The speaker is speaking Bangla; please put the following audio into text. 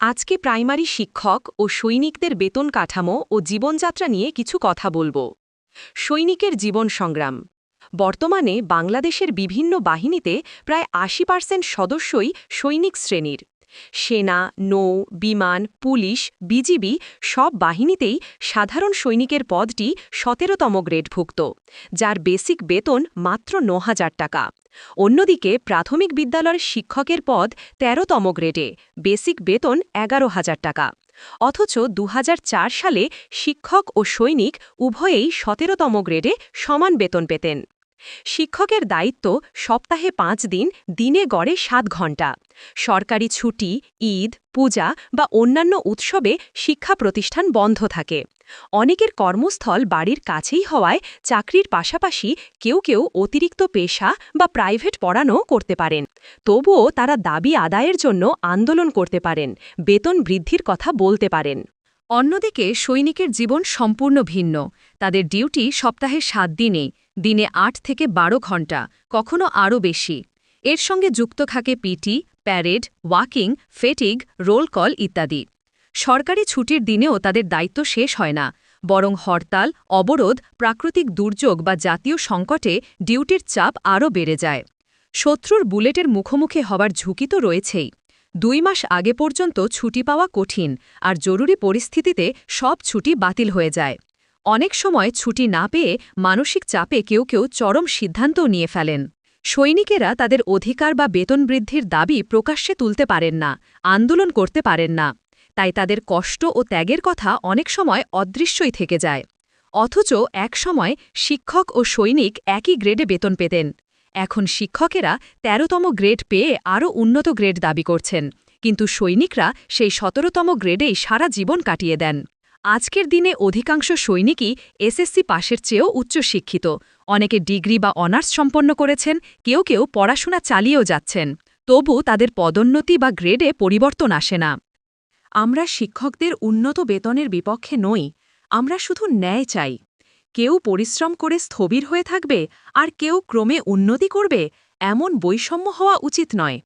আজকে প্রাইমারি শিক্ষক ও সৈনিকদের বেতন কাঠামো ও জীবনযাত্রা নিয়ে কিছু কথা বলব। সৈনিকের জীবন সংগ্রাম। বর্তমানে বাংলাদেশের বিভিন্ন বাহিনীতে প্রায় আশি পার্সেন্ট সদস্যই সৈনিক শ্রেণির। সেনা, নৌ, বিমান, পুলিশ, বিজিবি সব বাহিনীতেই সাধারণ সৈনিকের পদটি সতেরোতম গ্রেডভুক্ত, যার বেসিক বেতন মাত্র ন হাজার টাকা। অন্যদিকে প্রাথমিক বিদ্যালয়ের শিক্ষকের পদ তেরোতম গ্রেডে, বেসিক বেতন এগারো হাজার টাকা। অথচ দু হাজার চার সালে শিক্ষক ও সৈনিক উভয়েই সতেরোতম গ্রেডে সমান বেতন পেতেন। শিক্ষকের দায়িত্ব সপ্তাহে পাঁচ দিন, দিনে গড়ে সাত ঘণ্টা। সরকারি ছুটি, ঈদ, পূজা বা অন্যান্য উৎসবে শিক্ষা প্রতিষ্ঠান বন্ধ থাকে। অনেকের কর্মস্থল বাড়ির কাছেই হওয়ায় চাকরির পাশাপাশি কেউ কেউ অতিরিক্ত পেশা বা প্রাইভেট পড়ানো করতে পারেন। তবুও তারা দাবি আদায়ের জন্য আন্দোলন করতে পারেন, বেতন বৃদ্ধির কথা বলতে পারেন। অন্যদিকে, সৈনিকের জীবন সম্পূর্ণ ভিন্ন। তাদের ডিউটি সপ্তাহে সাত দিনে দিনে আট থেকে বারো ঘণ্টা, কখনো আরও বেশি। এর সঙ্গে যুক্ত থাকে PT, parade, walking, fatigue, roll call ইত্যাদি। সরকারি ছুটির দিনেও তাদের দায়িত্ব শেষ হয় না। বরং হরতাল, অবরোধ, প্রাকৃতিক দুর্যোগ বা জাতীয় সংকটে ডিউটির চাপ আরও বেড়ে যায়। শত্রুর বুলেটের মুখোমুখি হবার ঝুঁকি তো রয়েছেই। দুই মাস আগে পর্যন্ত ছুটি পাওয়া কঠিন আর জরুরি পরিস্থিতিতে সব ছুটি বাতিল হয়ে যায়। অনেক সময় ছুটি না পেয়ে মানসিক চাপে কেউ কেউ চরম সিদ্ধান্তও নিয়ে ফেলেন। সৈনিকেরা তাদের অধিকার বা বেতন বৃদ্ধির দাবি প্রকাশ্যে তুলতে পারেন না, আন্দোলন করতে পারেন না। তাই তাদের কষ্ট ও ত্যাগের কথা অনেক সময় অদৃশ্যই থেকে যায়। অথচ এক সময় শিক্ষক ও সৈনিক একই গ্রেডে বেতন পেতেন। এখন শিক্ষকেরা তেরোতম গ্রেড পেয়ে আরও উন্নত গ্রেড দাবি করছেন। কিন্তু সৈনিকরা সেই সতেরোতম গ্রেডেই সারা জীবন কাটিয়ে দেন। আজকের দিনে অধিকাংশ সৈনিকই এসএসসি পাশের চেয়েও উচ্চশিক্ষিত। অনেকে ডিগ্রি বা অনার্স সম্পন্ন করেছেন, কেউ কেউ পড়াশোনা চালিয়েও যাচ্ছেন। তবু তাদের পদোন্নতি বা গ্রেডে পরিবর্তন আসে না। আমরা শিক্ষকদের উন্নত বেতনের বিপক্ষে নই, আমরা শুধু ন্যায় চাই। কেউ পরিশ্রম করে স্থবির হয়ে থাকবে আর কেউ ক্রমে উন্নতি করবে, এমন বৈষম্য হওয়া উচিত নয়।